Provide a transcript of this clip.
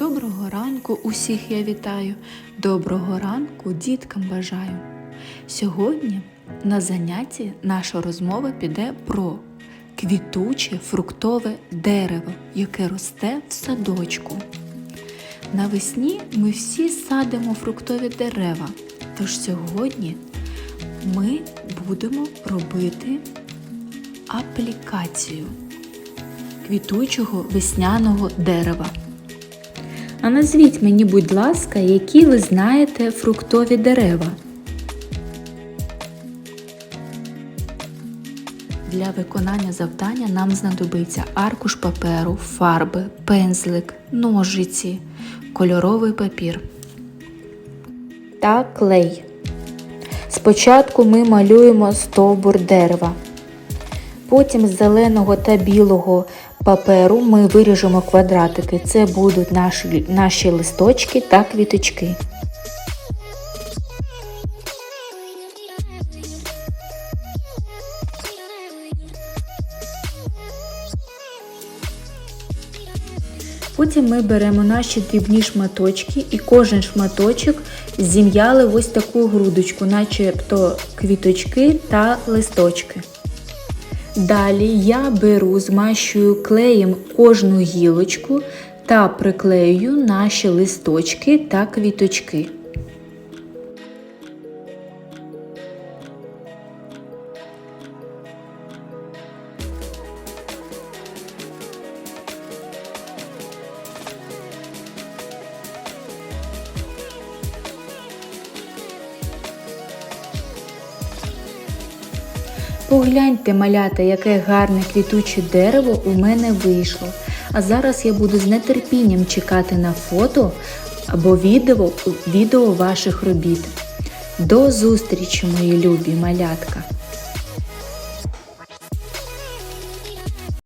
Доброго ранку усіх я вітаю, доброго ранку діткам бажаю. Сьогодні на занятті наша розмова піде про квітуче фруктове дерево, яке росте в садочку. Навесні ми всі садимо фруктові дерева, тож сьогодні ми будемо робити аплікацію квітучого весняного дерева. А назвіть мені, будь ласка, які ви знаєте фруктові дерева. Для виконання завдання нам знадобиться аркуш паперу, фарби, пензлик, ножиці, кольоровий папір та клей. Спочатку ми малюємо стовбур дерева. Потім з зеленого та білого паперу ми виріжемо квадратики. Це будуть наші, наші листочки та квіточки. Потім ми беремо наші дрібні шматочки і кожен шматочок зім'яли ось таку грудочку, начебто квіточки та листочки. Далі я беру, змащую клеєм кожну гілочку та приклею наші листочки та квіточки. Погляньте, малята, яке гарне квітуче дерево у мене вийшло. А зараз я буду з нетерпінням чекати на фото або відео, відео ваших робіт. До зустрічі, мої любі малятка!